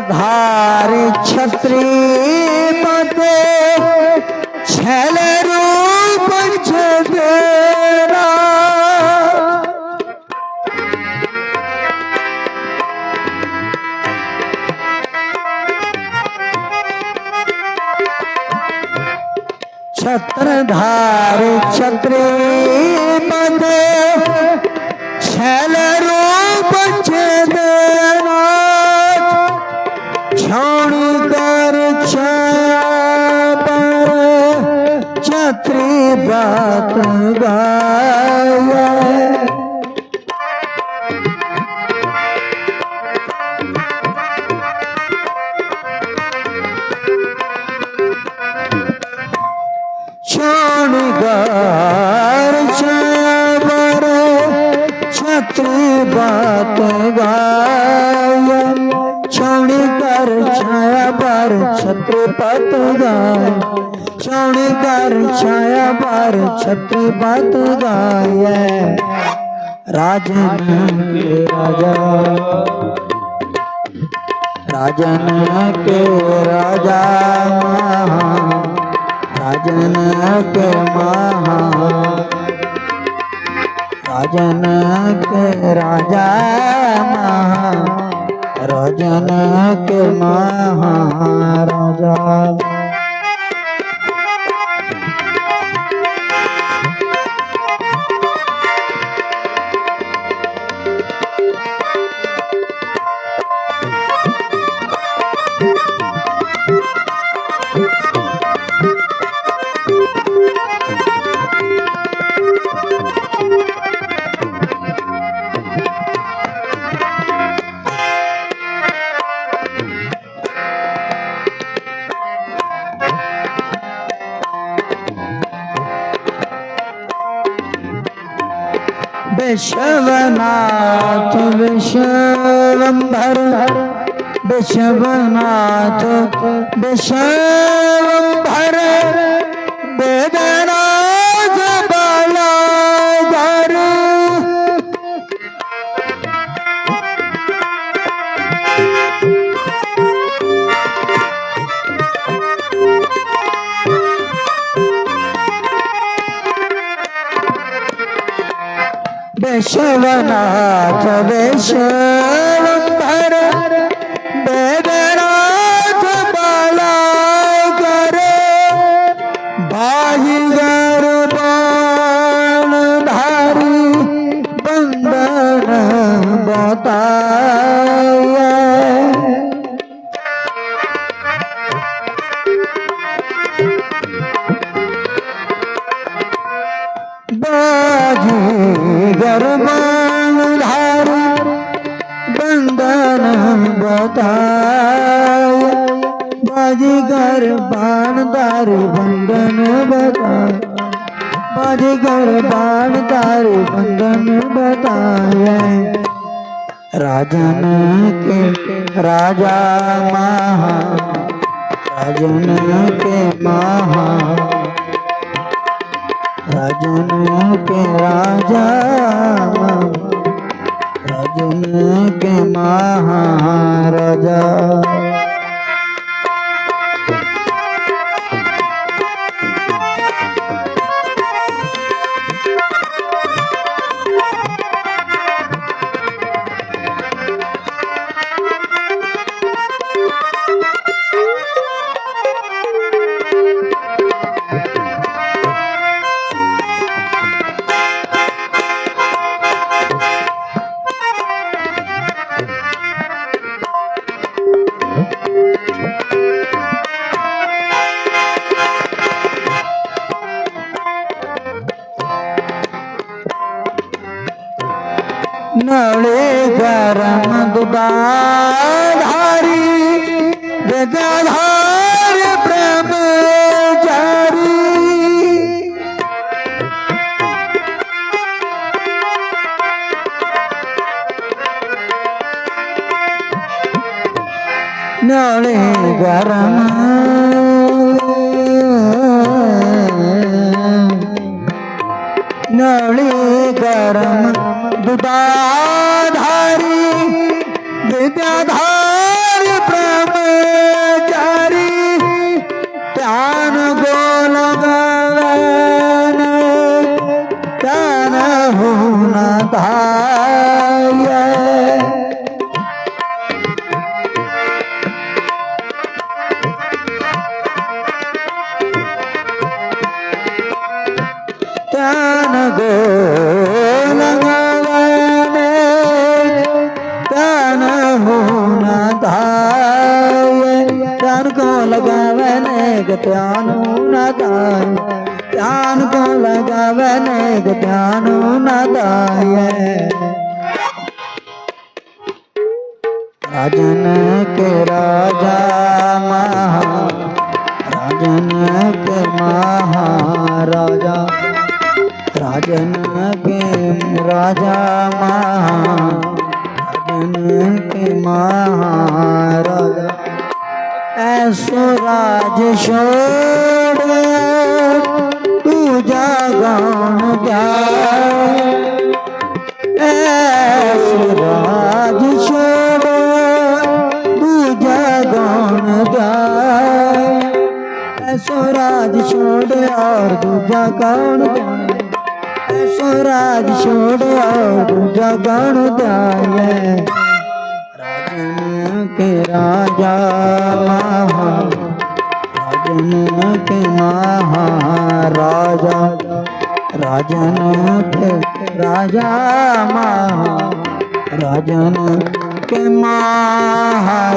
धारी छत्री पदे छल रूप छेरा छत्रधारी छत्री पदे छल बात गाया कर छाया पर छत्री पत गाय कर छाया पर छत्री पत गाय राजन के राजा, राजन के राजा राजन के महा राजन के राजा महा राजन के महाराजा বিশ্বনাথ বিশ্বম্ভর বিশ্বনাথ বিশ্বম্ভর বেদা শিবনা প্রবেশ बताया बाजी गरबान धारी बंदन बताया बाजी गरबान धारी बंदन बताया राजन के, राजा महा, राजन के महा। राजन के राजा राजन के महाराजा। नळे गरम दुधाधारी गदाधार ब्रह्मचारी नळे गरम বিদ্যাধারী বিদ্যাধারী প্রেমচারী প্রাণ গোল প্রাণ হুন ধায় প্রাণ গোল होना धाये ध्यान को लगावे ध्यान ध्यान को लगावे ध्यान राजन के राजा महा, राजन के महाराजा राजन के राजा महाराजन ਜਨ ਕੇ ਮਹਾਰਾਜ ਐਸੋ ਰਾਜ ਛੋੜ ਤੂੰ ਜਾਗਾਂ ਜਾ। ਐਸੋ ਰਾਜ ਛੋੜ ਤੂੰ ਜਾਗਾਂ ਜਾ। ਐਸੋ ਰਾਜ ਛੋੜ ਔਰ ਦੂਜਾ ऐसो राज छोड़ और दूजा कौन जाए राजन के राजा महा राजन के महाराजा राजन के राजा महा राजन के महाराजा